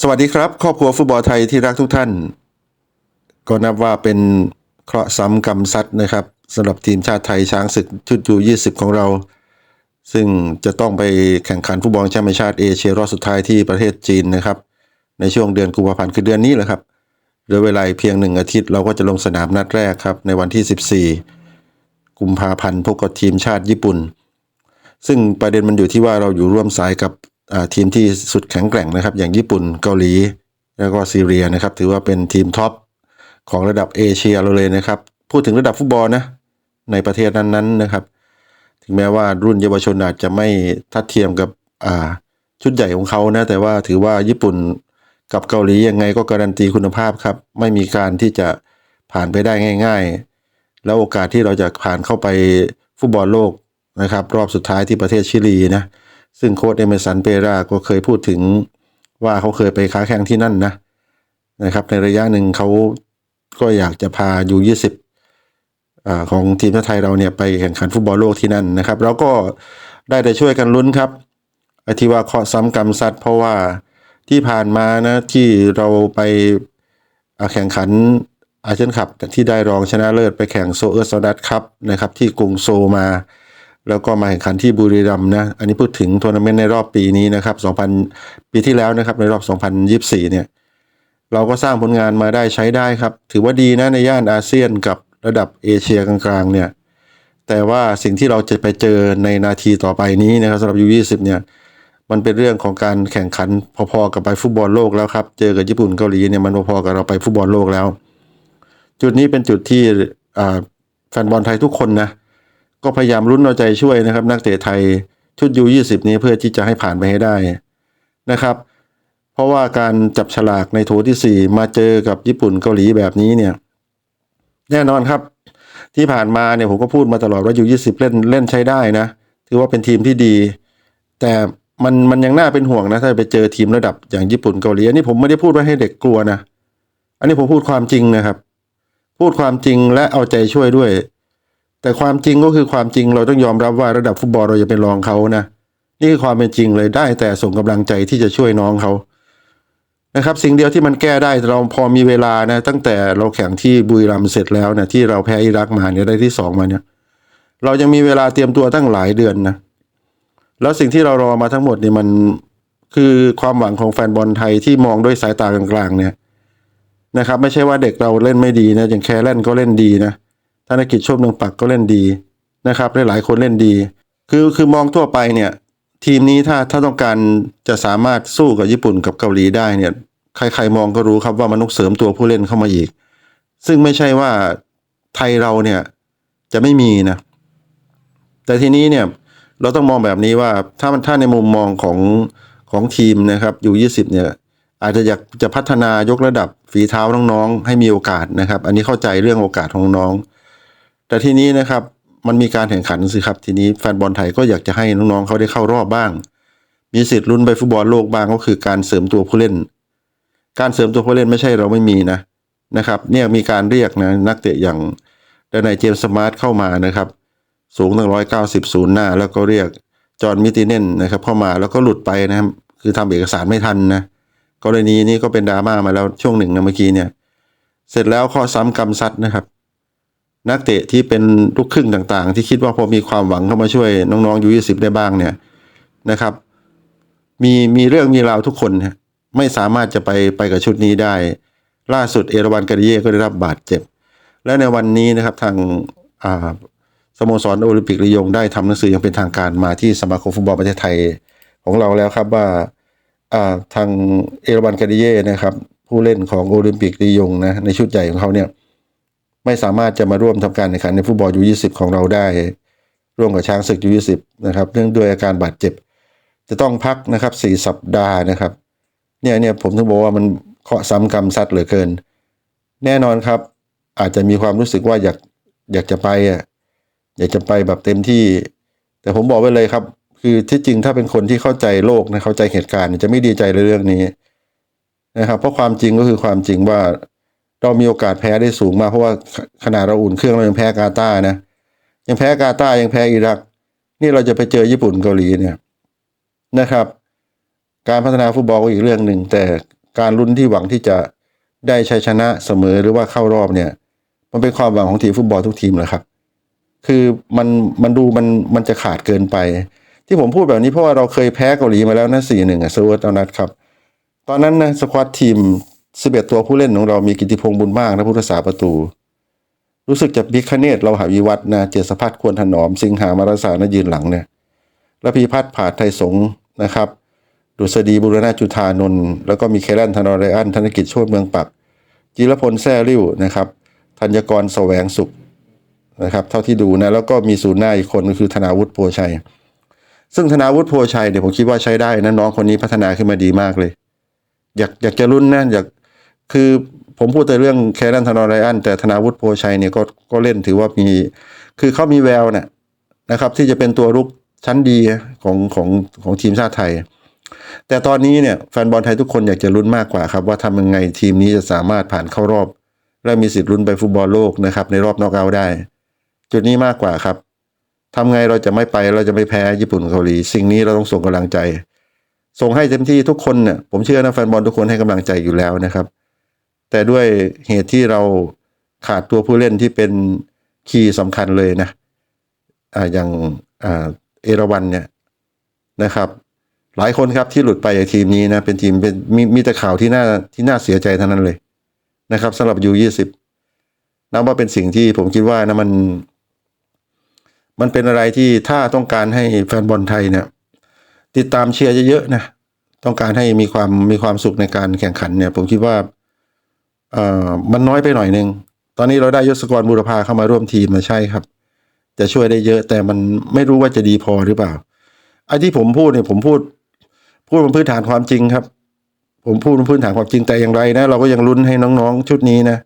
สวัสดีครับครอบครัวฟุตบอลไทยที่รักทุกท่าน ก็นับว่าเป็นเคราะห์ซ้ำกรรมซัดนะครับสำหรับทีมชาติไทยช้างศึกชุดยู20 ของเรา ซึ่งจะต้องไปแข่งขันฟุตบอลแชมเป์ชาติเอเชียรอบสุดท้ายที่ประเทศจีนนะครับ ในช่วงเดือนกุมภาพันธ์คือเดือนนี้แหละครับเหลือเวลาเพียงหนึ่งอาทิตย์เราก็จะลงสนามนัดแรกครับ ในวันที่ 14 กุมภาพันธ์พบกับทีมชาติญี่ปุ่น ซึ่งประเด็นมันอยู่ที่ว่าเราอยู่ร่วมสายกับ ทีมที่สุดแข็งแกร่งนะครับ อย่างญี่ปุ่นเกาหลี แล้วก็ซีเรียนะครับ ถือว่าเป็นทีมท็อปของระดับเอเชียเราเลยนะครับ พูดถึงระดับฟุตบอลนะในประเทศนั้นๆนะครับ ถึงแม้ว่ารุ่นเยาวชนอาจจะไม่ทัดเทียมกับอ่าชุดใหญ่ของเขานะแต่ว่าถือว่าญี่ปุ่นกับเกาหลียังไงก็การันตีคุณภาพครับ ไม่มีการที่จะผ่านไปได้ง่าย ๆ แล้วโอกาสที่เราจะผ่านเข้าไปฟุตบอลโลกนะครับ รอบสุดท้ายที่ประเทศชิลีนะ ซึ่งโค้ชเอเมสันเปราก็เคยพูดถึงว่าเขาเคยไปค้าแข่งที่นั่นนะนะครับ ในระยะหนึ่งเขาก็อยากจะพายูยี่สิบของทีมชาติไทยเราเนี่ยไปแข่งขันฟุตบอลโลกที่นั่นนะครับเราก็ได้แต่ช่วยกันลุ้นครับไอที่ว่าเคาะซ้ำกรรมซัดเพราะว่าที่ผ่านมานะที่เราไปแข่งขันอาเซียนคัพที่ได้รองชนะเลิศไปแข่งโซเออร์โซดัตครับนะครับที่กรุงโซมา แล้วก็มาแข่งขันที่บุรีรัมย์นะ อันนี้พูดถึงทัวร์นาเมนต์ในรอบปีนี้นะครับ 2000 ปีที่แล้วนะครับ ในรอบ 2024 เนี่ย เราก็สร้างผลงานมาได้ใช้ได้ครับ ถือว่าดีนะในย่านอาเซียนกับระดับเอเชียกลางๆ เนี่ย แต่ว่าสิ่งที่เราจะไปเจอในนาทีต่อไปนี้นะครับสำหรับ U20 เนี่ย มันเป็นเรื่องของการแข่งขันพอๆกับไปฟุตบอลโลกแล้วครับ เจอกับญี่ปุ่นเกาหลีเนี่ยมันพอๆกับเราไปฟุตบอลโลกแล้ว จุดนี้เป็นจุดที่แฟนบอลไทยทุกคนนะ ก็พยายามลุ้นเอาใจช่วยนะครับ นักเตะไทยชุดยู20 นี้เพื่อที่จะให้ผ่านไปให้ได้นะครับ เพราะว่าการจับฉลากในโถที่ 4 มาเจอกับญี่ปุ่นเกาหลีแบบนี้เนี่ย แน่นอนครับ ที่ผ่านมาเนี่ยผมก็พูดมาตลอดว่ายู20 เล่นเล่นใช้ได้นะ ถือว่าเป็นทีมที่ดี แต่มันมันยังน่าเป็นห่วงนะถ้าไปเจอทีมระดับอย่างญี่ปุ่นเกาหลีอันนี้ผมไม่ได้พูดว่าให้เด็กกลัวนะอันนี้ผมพูดความจริงนะครับ พูดความจริงและเอาใจช่วยด้วย แต่ความจริงก็คือความจริงเราต้องยอมรับว่าระดับฟุตบอลเราจะเป็นรองเขานะนี่คือความเป็นจริงเลยได้แต่ส่งกำลังใจที่จะช่วยน้องเขานะครับ สิ่งเดียวที่มันแก้ได้เราพอมีเวลานะ ตั้งแต่เราแข่งที่บุรีรัมย์เสร็จแล้วนะที่เราแพ้อิรักมาเนี่ยได้ที่สองมาเนี่ย เรายังมีเวลาเตรียมตัวตั้งหลายเดือนนะแล้วสิ่งที่เรารอมาทั้งหมดเนี่ยมันคือความหวังของแฟนบอลไทยที่มองด้วยสายตากลางๆเนี่ยนะครับ ไม่ใช่ว่าเด็กเราเล่นไม่ดีนะอย่างแคร์เล่นก็เล่นดีนะ ธนกิจโชคเมืองปักก็เล่นดีนะครับหลายๆคนเล่นดี คือคือมองทั่วไปเนี่ยทีมนี้ถ้าถ้าต้องการจะสามารถสู้กับญี่ปุ่นกับเกาหลีได้เนี่ยใครๆมองก็รู้ครับว่ามันต้องเสริมตัวผู้เล่นเข้ามาอีก ซึ่งไม่ใช่ว่าไทยเราเนี่ยจะไม่มีนะแต่ทีนี้เนี่ยเราต้องมองแบบนี้ว่าถ้ามันถ้าในมุมมองของของทีมนะครับอยู่20เนี่ยอาจจะอยากจะพัฒนายกระดับฝีเท้าน้องๆ ให้มีโอกาสนะครับ อันนี้เข้าใจเรื่องโอกาสของน้อง แต่ทีนี้นะครับมันมีการแข่งขันสิครับ ทีนี้แฟนบอลไทยก็อยากจะให้น้องๆเขาได้เข้ารอบบ้าง มีสิทธิ์ลุ้นไปฟุตบอลโลกบ้างก็คือการเสริมตัวผู้เล่น การเสริมตัวผู้เล่นไม่ใช่เราไม่มีนะนะครับ เนี่ยมีการเรียกนะนักเตะอย่างดนายเจมส์สมาร์ทเข้ามานะครับ สูงตั้งร้อยเก้าสิบศูนย์หน้า แล้วก็เรียกจอห์นมิติเนนนะครับเข้ามาแล้วก็หลุดไปนะครับ คือทำเอกสารไม่ทันนะกรณีนี้ก็เป็นดราม่ามาแล้วช่วงหนึ่งนะเมื่อกี้เนี่ย เสร็จแล้วข้อซ้ำกรรมซัดนะครับ นักเตะที่เป็นลูกครึ่งต่างๆ ที่คิดว่าพอมีความหวังเข้ามาช่วยน้องๆยูยี่สิบได้บ้างเนี่ยนะครับ มีมีเรื่องมีราวทุกคนไม่สามารถจะไปไปกับชุดนี้ได้ ล่าสุดเอราวันกาดิเย่ก็ได้รับบาดเจ็บ และในวันนี้นะครับทางอ่าสโมสรโอลิมปิกระยองได้ทำหนังสืออย่างเป็นทางการมาที่สมาคมฟุตบอลประเทศไทยของเราแล้วครับว่าอ่าทางเอราวันกาดิเย่นะครับผู้เล่นของโอลิมปิกระยองนะในชุดใหญ่ของเขาเนี่ย ไม่สามารถจะมาร่วมทำการแข่งขันในฟุตบอลยู20 ของเราได้ ร่วมกับช้างศึกยู20 นะครับ เนื่องด้วยอาการบาดเจ็บ จะต้องพักนะครับ4สัปดาห์นะครับ เนี่ยเนี่ยผมถึงบอกว่ามันเคาะซ้ำกรรมซัดเหลือเกิน แน่นอนครับ อาจจะมีความรู้สึกว่าอยากอยากจะไปอะอยากจะไปแบบเต็มที่ แต่ผมบอกไว้เลยครับ คือที่จริงถ้าเป็นคนที่เข้าใจโลกนะเข้าใจเหตุการณ์จะไม่ดีใจในเรื่องนี้นะครับ เพราะความจริงก็คือความจริงว่า เรามีโอกาสแพ้ได้สูงมากเพราะว่าขนาดเราอุ่นเครื่องเรายังแพ้กาตาร์นะ ยังแพ้กาตาร์ยังแพ้อิรัก นี่เราจะไปเจอญี่ปุ่นเกาหลีเนี่ยนะครับ การพัฒนาฟุตบอลก็อีกเรื่องหนึ่งแต่การลุ้นที่หวังที่จะได้ชัยชนะเสมอหรือว่าเข้ารอบเนี่ย มันเป็นความหวังของทีมฟุตบอลทุกทีมแหละครับ คือมันมันดูมันมันจะขาดเกินไป ที่ผมพูดแบบนี้เพราะว่าเราเคยแพ้เกาหลีมาแล้วนะสี่หนึ่งอะสวอตเอานัดครับ ตอนนั้นนะสควอตทีม สิบเอ็ดตัวผู้เล่นของเรามีกิติพงษ์บุญมากนะผู้รักษาประตู รู้สึกจะบิ๊กคเนตเราหาวิวัฒน์นะเจษพัฒน์ควรถนอม สิงหามารสานะยืนหลังเนี่ยแล้วพีพัฒน์ผาดไทยสงนะครับ ดุษฎีบุรณะจุธานนท์แล้วก็มีเคลันธนอรอันธนกิจโชติเมืองปัก จิรพลแซ่ริ้วนะครับธัญกรแสวงสุขนะครับ เท่าที่ดูนะแล้วก็มีศูนย์หน้าอีกคนก็คือธนาวุฒิโพชัย ซึ่งธนาวุฒิโพชัยเดี๋ยวผมคิดว่าใช้ได้นะน้องคนนี้พัฒนาขึ้นมาดีมากเลย อยากอยากจะรุ่นนะอยาก คือผมพูดแต่เรื่องแครันธนอรอันแต่ธนาวุฒิโพชัยเนี่ยก็ก็เล่นถือว่ามี คือเขามีแววน่ะนะครับ ที่จะเป็นตัวรุกชั้นดีของของของทีมชาติไทย แต่ตอนนี้เนี่ยแฟนบอลไทยทุกคนอยากจะลุ้นมากกว่าครับ ว่าทำยังไงทีมนี้จะสามารถผ่านเข้ารอบ และมีสิทธิ์ลุ้นไปฟุตบอลโลกนะครับ ในรอบนอกเอาได้ จุดนี้มากกว่าครับทำไงเราจะไม่ไปเราจะไม่แพ้ญี่ปุ่นเกาหลีสิ่งนี้เราต้องส่งกำลังใจ ส่งให้เต็มที่ทุกคนเนี่ยผมเชื่อนะแฟนบอลทุกคนให้กำลังใจอยู่แล้วนะครับ แต่ด้วยเหตุที่เราขาดตัวผู้เล่นที่เป็นคีย์สำคัญเลยนะอ่าอย่างอ่าเอราวันเนี่ยนะครับ หลายคนครับที่หลุดไปจากทีมนี้นะเป็นทีมเป็นมีมีแต่ข่าวที่น่าที่น่าเสียใจเท่านั้นเลยนะครับสำหรับยูยี่สิบนับว่าเป็นสิ่งที่ผมคิดว่านะมัน มันเป็นอะไรที่ถ้าต้องการให้แฟนบอลไทยเนี่ย ติดตามเชียร์เยอะๆนะต้องการให้มีความมีความสุขในการแข่งขันเนี่ย ผมคิดว่า เอ่อมันน้อยไปหน่อยหนึ่งตอนนี้เราได้ยศกรบุรพาเข้ามาร่วมทีมมาใช่ครับ จะช่วยได้เยอะแต่มันไม่รู้ว่าจะดีพอหรือเปล่าไอ้ที่ผมพูดเนี่ยผมพูด พูดบนพื้นฐานความจริงครับ ผมพูดบนพื้นฐานความจริงแต่อย่างไรนะ เราก็ยังลุ้นให้น้องๆ ชุดนี้นะ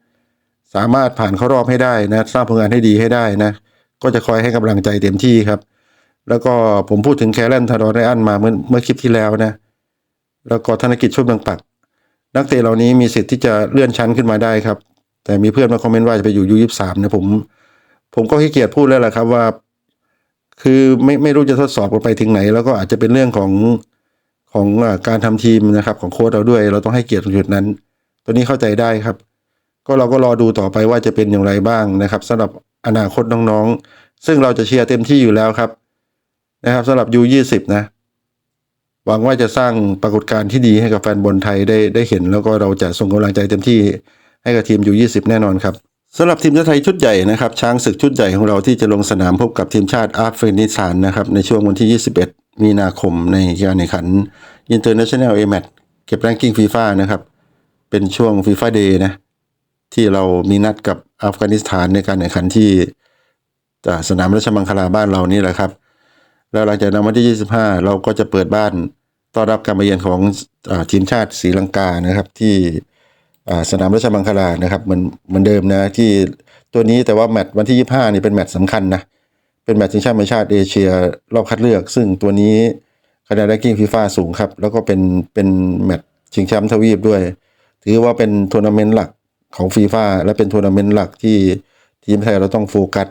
สามารถผ่านเข้ารอบให้ได้นะสร้างผลงานให้ดีให้ได้นะ ก็จะคอยให้กำลังใจเต็มที่ครับ แล้วก็ผมพูดถึงแคลนทารอนไรอันมาเมื่อเมื่อคลิปที่แล้วนะ แล้วก็ธนกิจช่วยเมืองปัก นักเตะเหล่านี้มีสิทธิ์ที่จะเลื่อนชั้นขึ้นมาได้ครับ แต่มีเพื่อนมาคอมเมนต์ว่าจะไปอยู่ยูยี่สามเนี่ยผม ผมก็ขี้เกียจพูดแล้วแหละครับว่า คือไม่ไม่รู้จะทดสอบกันไปถึงไหน แล้วก็อาจจะเป็นเรื่องของของการทำทีมนะครับของโค้ชเราด้วย เราต้องให้เกียรติตรงจุดนั้น ตัวนี้เข้าใจได้ครับ ก็เราก็รอดูต่อไปว่าจะเป็นอย่างไรบ้างนะครับสำหรับอนาคตน้องๆ ซึ่งเราจะเชียร์เต็มที่อยู่แล้วครับ นะครับสำหรับยูยี่สิบนะ หวังว่าจะสร้างปรากฏการณ์ที่ดีให้กับแฟนบอลไทยได้ได้เห็น แล้วก็เราจะส่งกำลังใจเต็มที่ให้กับทีมยูยี่สิบแน่นอนครับสำหรับทีมชาติไทยชุดใหญ่นะครับ ช้างศึกชุดใหญ่ของเราที่จะลงสนามพบกับทีมชาติอัฟกานิสถานนะครับในช่วงวันที่ 21 มีนาคมในการแข่งขัน International A Match เก็บแรงกิ้งฟีฟ่านะครับ เป็นช่วงฟีฟ่าเดย์นะที่เรามีนัดกับอัฟกานิสถานในการแข่งขันที่สนามราชมังคลาบ้านเรานี่แหละครับ แล้วหลังจากนั้นวันที่ 25 เราก็จะเปิดบ้านต้อนรับการมาเยือนของอทีมชาติศรีลังกานะครับ ที่สนามราชมังคลานะครับเหมือนเหมือนเดิมนะที่ตัวนี้แต่ว่าแมตช์วันที่ 25 นี่เป็นแมตช์สำคัญนะเป็นแมตช์ชิงแชมป์ประชาติเอเชียรอบคัดเลือก ซึ่งตัวนี้คะแนนแรงกิ้งฟีฟ่าสูงครับ แล้วก็เป็นเป็นแมตช์ชิงแชมป์ทวีปด้วย ถือว่าเป็นทัวร์นาเมนต์หลักของฟีฟ่าและเป็นทัวร์นาเมนต์หลักที่ทีมไทยเราต้องโฟกัส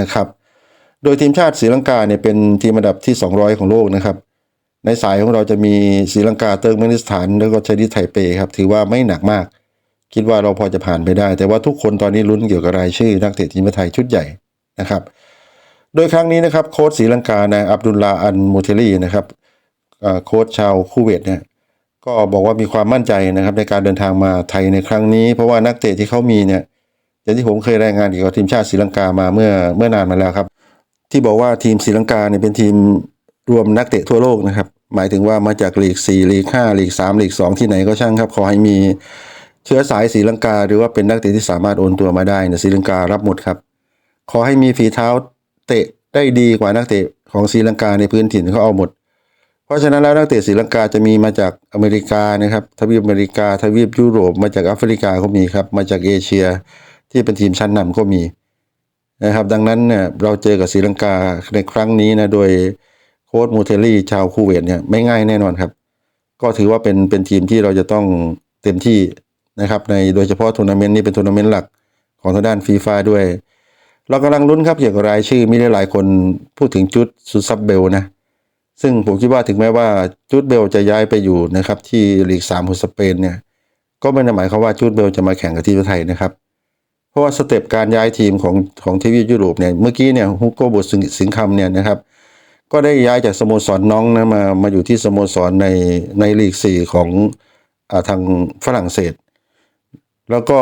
นะครับ โดยทีมชาติศรีลังกาเนี่ยเป็นทีมอันดับที่ 200 ของโลกนะครับ ในสายของเราจะมีศรีลังกาเติร์กเมนิสถาน แล้วก็ชาดิไทเปครับ ถือว่าไม่หนักมาก คิดว่าเราพอจะผ่านไปได้ แต่ว่าทุกคนตอนนี้ลุ้นเกี่ยวกับรายชื่อ นักเตะทีมไทยชุดใหญ่นะครับ โดยครั้งนี้นะครับโค้ชศรีลังกานะอับดุลลาอันมูเทลีนะครับโค้ชชาวคูเวตเนี่ยก็บอกว่ามีความมั่นใจนะครับในการเดินทางมาไทยในครั้งนี้ เพราะว่านักเตะที่เขามีเนี่ยอย่างที่ผมเคยรายงานเกี่ยวกับทีมชาติศรีลังกามาเมื่อเมื่อนานมาแล้วครับ ที่บอกว่าทีมศรีลังกาเนี่ยเป็นทีมรวมนักเตะทั่วโลกนะครับ หมายถึงว่ามาจากลีก4ลีก5ลีก3ลีก2ที่ไหนก็ช่างครับ ขอให้มีเชื้อสายศรีลังกา หรือว่าเป็นนักเตะที่สามารถโอนตัวมาได้เนี่ยศรีลังการับหมดครับ ขอให้มีฝีเท้าเตะได้ดีกว่านักเตะของศรีลังกาในพื้นถิ่นเขาเอาหมด เพราะฉะนั้นแล้วนักเตะศรีลังกาจะมีมาจากอเมริกานะครับทวีปอเมริกาทวีปยุโรป มาจากแอฟริกาก็มีครับ มาจากเอเชีย ที่เป็นทีมชั้นนำก็มี นะครับ ดังนั้นเนี่ยเราเจอกับศรีลังกาในครั้งนี้นะโดยโค้ชมูเทลลี่ชาวคูเวตเนี่ยไม่ง่ายแน่นอนครับ ก็ถือว่าเป็นเป็นทีมที่เราจะต้องเต็มที่นะครับ ในโดยเฉพาะทัวร์นาเมนต์นี้เป็นทัวร์นาเมนต์หลักของทางด้านฟีฟ่าด้วย เรากำลังลุ้นครับเกี่ยวกับรายชื่อมีหลายคนพูดถึงจุดสุดซับเบลนะซึ่งผมคิดว่าถึงแม้ว่าจูดเบลจะย้ายไปอยู่นะครับที่ลีกสามของสเปนเนี่ยก็ไม่ได้หมายความว่าจูดเบลจะมาแข่งกับทีมไทยนะครับ ราะว่าสเต็ปการย้ายทีมของของทวียุโรปเนี่ยเมื่อกี้เนี่ยฮุกโกบุตรสิงสิงห์คำเนี่ยนะครับก็ได้ย้ายจากสโมสรน้องนะมามาอยู่ที่สโมสรในในลีกสี่ของอาทางฝรั่งเศส แล้วก็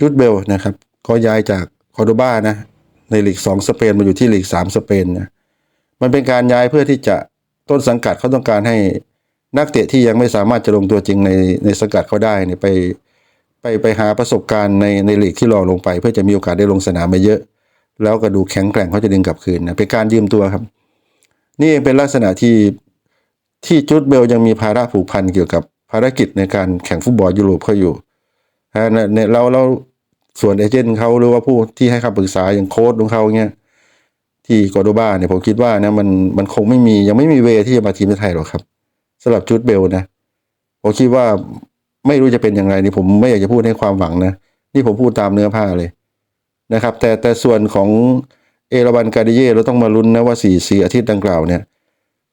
จูดเบลนะครับก็ย้ายจากคอร์โดบ้านะในลีกสองสเปนมาอยู่ที่ลีกสามสเปนนะมันเป็นการย้ายเพื่อที่จะต้นสังกัดเขาต้องการให้นักเตะที่ยังไม่สามารถจะลงตัวจริงในในสังกัดเขาได้เนี่ยไป ไปไปหาประสบการณ์ในในลีกที่รอลงไป เพื่อจะมีโอกาสได้ลงสนามไปเยอะ แล้วกระดูแข็งแกร่งเขาจะดึงกลับคืนนะเป็นการยืมตัวครับ นี่เป็นลักษณะที่ที่จูดเบลยังมีภาระผูกพันเกี่ยวกับภารกิจในการแข่งฟุตบอลยุโรปเขาอยู่ฮะเนี่ยเราเราส่วนเอเจนต์เขาหรือว่าผู้ที่ให้คำปรึกษาอย่างโค้ดของเขาเงี้ยที่กอร์โดบาเนี่ยผมคิดว่านะมันมันคงไม่มียังไม่มีเวที่จะมาทีมไทยหรอกครับสำหรับจูดเบลนะผมคิดว่า ไม่รู้จะเป็นอย่างไรนี่ผมไม่อยากจะพูดให้ความหวังนะ นี่ผมพูดตามเนื้อผ้าเลยนะครับ แต่แต่ส่วนของเอราวันกาดิเย่เราต้องมาลุ้นนะว่าสี่สี่อาทิตย์ดังกล่าวเนี่ย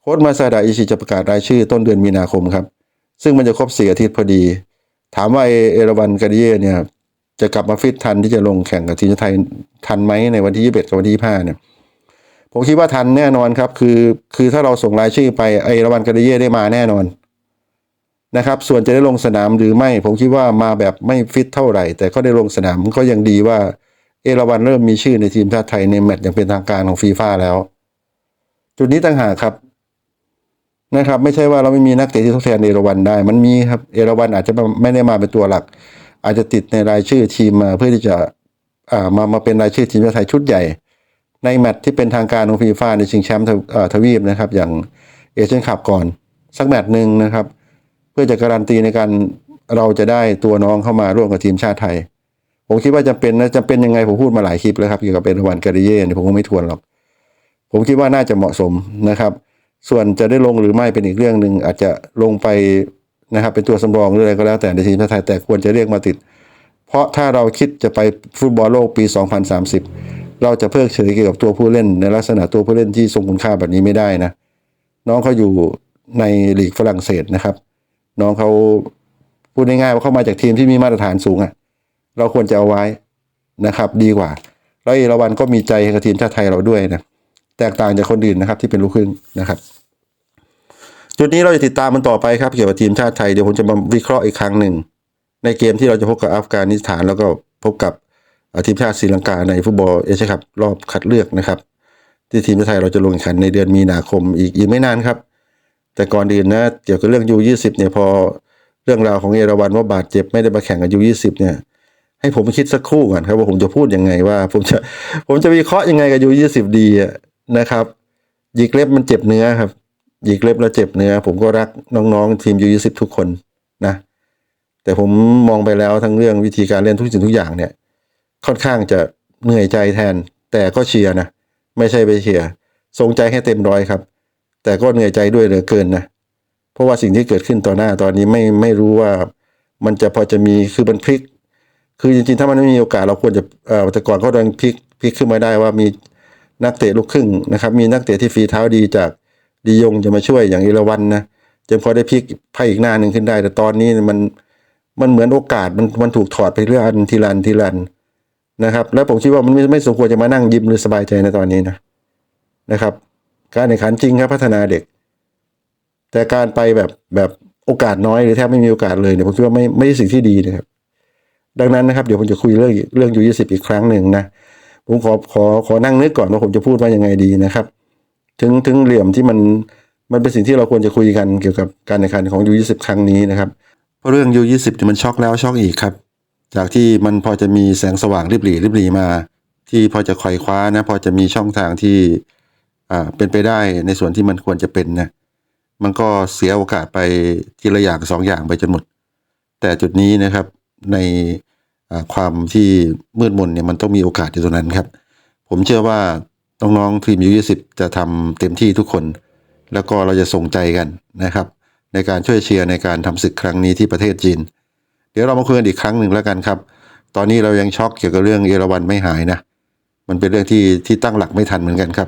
โค้ชมาซาดาอิชิจะประกาศรายชื่อต้นเดือนมีนาคมครับ ซึ่งมันจะครบสี่อาทิตย์พอดี ถามว่าเอเอราวันกาดิเย่เนี่ยจะกลับมาฟิตทันที่จะลงแข่งกับทีมชาติไทยทันไหมในวันที่ยี่สิบเอ็ดกับวันที่ยี่ห้าเนี่ย ผมคิดว่าทันแน่นอนครับ คือ คือถ้าเราส่งรายชื่อไปเอราวันกาดิเย่ได้มาแน่นอน นะครับ ส่วนจะได้ลงสนามหรือไม่ ผมคิดว่ามาแบบไม่ฟิตเท่าไหร่ แต่ก็ได้ลงสนามก็ยังดีว่า เอราวันเริ่มมีชื่อในทีมชาติไทยในแมตช์อย่างเป็นทางการของฟีฟ่าแล้ว จุดนี้ต่างหากครับนะครับ ไม่ใช่ว่าเราไม่มีนักเตะที่ทดแทนเอราวันได้ มันมีครับเอราวันอาจจะไม่ได้มาเป็นตัวหลัก อาจจะติดในรายชื่อทีมมาเพื่อที่จะอ่ามามาเป็นรายชื่อทีมชาติไทยชุดใหญ่ ในแมตช์ที่เป็นทางการของฟีฟ่าในชิงแชมป์ทวีปนะครับ อย่างเอเชียนคัพก่อน สักแมตช์หนึ่งนะครับ พื่อจะการันตีในการเราจะได้ตัวน้องเข้ามาร่วมกับทีมชาติไทย ผมคิดว่าจำเป็นนะจำเป็นยังไงผมพูดมาหลายคลิปแล้วครับเกี่ยวกับเอราวันการิเย่เนี่ยผมก็ไม่ทวนหรอก ผมคิดว่าน่าจะเหมาะสมนะครับ ส่วนจะได้ลงหรือไม่เป็นอีกเรื่องหนึ่งอาจจะลงไปนะครับเป็นตัวสำรองหรืออะไรก็แล้วแต่ในทีมชาติไทยแต่ควรจะเรียกมาติด เพราะถ้าเราคิดจะไปฟุตบอลโลกปี 2030 เราจะเพิกเฉยเกี่ยวกับตัวผู้เล่น ในลักษณะตัวผู้เล่นที่ทรงคุณค่าแบบนี้ไม่ได้นะน้องเขาอยู่ในลีกฝรั่งเศสนะครับ น้องเขาพูดง่ายๆว่าเข้ามาจากทีมที่มีมาตรฐานสูงอะ่ะ เราควรจะเอาไว้นะครับ ดีกว่า แล้วเอราวันก็มีใจกับทีมชาติไทยเราด้วยนะแตกต่างจากคนอื่นนะครับ ที่เป็นลูกครึ่งนะครับ จุดนี้เราจะติดตามมันต่อไปครับ เกี่ยวกับทีมชาติไทยเดี๋ยวผมจะมาวิเคราะห์อีกครั้งหนึ่งในเกมที่เราจะพบกับอัฟกานิสถาน แล้วก็พบกับทีมชาติศรีลังกาในฟุตบอลเอเชียคัพรอบคัดเลือกนะครับ ที่ทีมชาติไทยเราจะลงแข่งขันในเดือนมีนาคมอีกอีกไม่นานครับ แต่ก่อนอื่นนะเกี่ยวกับเรื่องยูยี่สิบเนี่ยพอเรื่องราวของเอราวันว่าบาดเจ็บไม่ได้มาแข่งกับยูยี่สิบเนี่ยให้ผมคิดสักครู่ก่อนครับว่าผมจะพูดยังไงว่า ผมจะผมจะวิเคราะห์ยังไงกับยูยี่สิบดีนะครับยิกเล็บมันเจ็บเนื้อครับยิกเล็บแล้วเจ็บเนื้อ ผมก็รักน้องๆ ทีมยูยี่สิบทุกคนนะ แต่ผมมองไปแล้วทั้งเรื่องวิธีการเล่นทุกสิ่งทุกอย่างเนี่ย ค่อนข้างจะเหนื่อยใจแทน แต่ก็เชียร์นะ ไม่ใช่ไปเชียร์ทรงใจให้เต็มร้อยครับ แต่ก็เหนื่อยใจด้วยเหลือเกินนะเพราะว่าสิ่งที่เกิดขึ้นต่อหน้าตอนนี้ไม่ไม่รู้ว่ามันจะพอจะมีคือมันพลิก คือจริงๆ ถ้ามันไม่มีโอกาสเราควรจะเอ่อแต่ก่อนเขาดังพลิกพลิกขึ้นมาได้ว่ามีนักเตะลูกครึ่งนะครับ มีนักเตะที่ฝีเท้าดีจากดียงจะมาช่วยอย่างอิรวันนะจึงพอได้พลิกไพ่อีกหน้าหนึ่งขึ้นได้ แต่ตอนนี้มันมันเหมือนโอกาสมันมันถูกถอดไปเรื่อยอันทีละอันทีละอันนะครับ แล้วผมคิดว่ามันไม่ไม่สมควรจะมานั่งยิ้มหรือสบายใจในตอนนี้นะนะครับ การแข่งขันจริงครับพัฒนาเด็ก แต่การไปแบบแบบโอกาสน้อยหรือแทบไม่มีโอกาสเลยเนี่ยผมคิดว่าไม่ไม่ใช่สิ่งที่ดีนะครับ ดังนั้นนะครับเดี๋ยวผมจะคุยเรื่องเรื่องยูยี่สิบอีกครั้งหนึ่งนะผมขอขอขอนั่งนึกก่อนว่าผมจะพูดว่ายังไงดีนะครับ ถึงถึงเหลี่ยมที่มันมันเป็นสิ่งที่เราควรจะคุยกันเกี่ยวกับการแข่งขันของยูยี่สิบครั้งนี้นะครับเพราะเรื่องยูยี่สิบมันช็อกแล้วช็อกอีกครับ จากที่มันพอจะมีแสงสว่างริบหรี่ริบหรี่มา ที่พอจะไขว่คว้านะ พอจะมีช่องทางที่ อ่าเป็นไปได้ในส่วนที่มันควรจะเป็นนะมันก็เสียโอกาสไปทีละอย่างสองอย่างไปจนหมด แต่จุดนี้นะครับในความที่มืดมนเนี่ยมันต้องมีโอกาสอยู่ตรงนั้นครับ ผมเชื่อว่าน้องๆทีมยูยี่สิบจะทำเต็มที่ทุกคน แล้วก็เราจะส่งใจกันนะครับ ในการช่วยเชียร์ในการทำศึกครั้งนี้ที่ประเทศจีน เดี๋ยวเรามาคุยกันอีกครั้งหนึ่งแล้วกันครับ ตอนนี้เรายังช็อกเกี่ยวกับเรื่องเอราวันไม่หายนะมันเป็นเรื่องที่ที่ตั้งหลักไม่ทันเหมือนกันครับ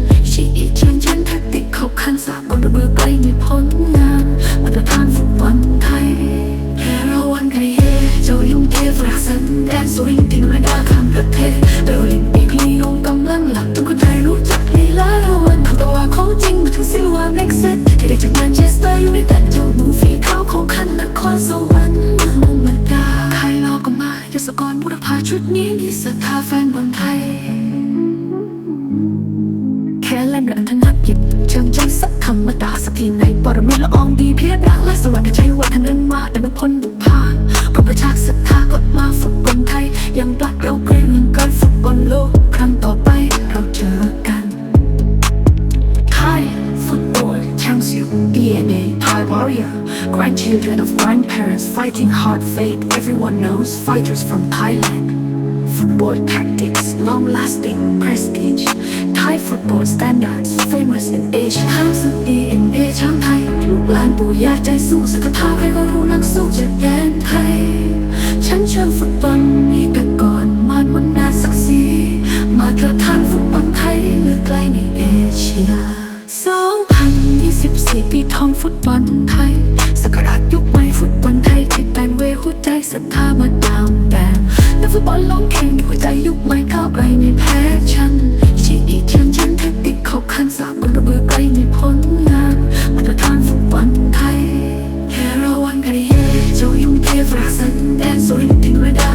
กรบุรพาชุดนี้มีศรัทธาแฟนบอลไทย แค่เล่นเรื่องธนับหยิบเชิงใจสักคำมาดาสักทีในปรมิละอองดีเพียรดังและสวัสดิ์ใจ fighting hard fate everyone knows fighters from Thailand Football tactics, long-lasting prestige Thai football standards, famous in Asia ทั้งสึกดีเอ็นเอทั้งไทยลูกหลานปู่ย่าใจสู้สักเท่าใครก็รู้นักสู้จะแยนไทย ฉันเชื่อฟุตบอลมีแต่ก่อนมาดวันนาศักดิ์ศรีมากรฐานฟุตบอลไทยเลือไกลในเอเชีย2024ปีทองฟุตบอลไทย สัก ใจศรัทธามาตามแบบนักฟุตบอลลงแข่งหัวใจยุคใหม่ก้าวไกลในแพ้ฉันชีอีเชียนฉันเทคนิคเขาขั้นสากลระเบือไกลในผลงานมาตรฐานฟุตบอลไทยแค่ราวันกันเฮโจยุงเทฟรักสันแดนสุรินทร์ทิ้งระดา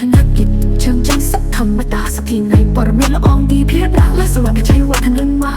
ธนกิจเชิงใจสักธรรมดาสักทีในปรมีละอองดีเพียรดังและสวัสดิ์ใจวัฒนันมา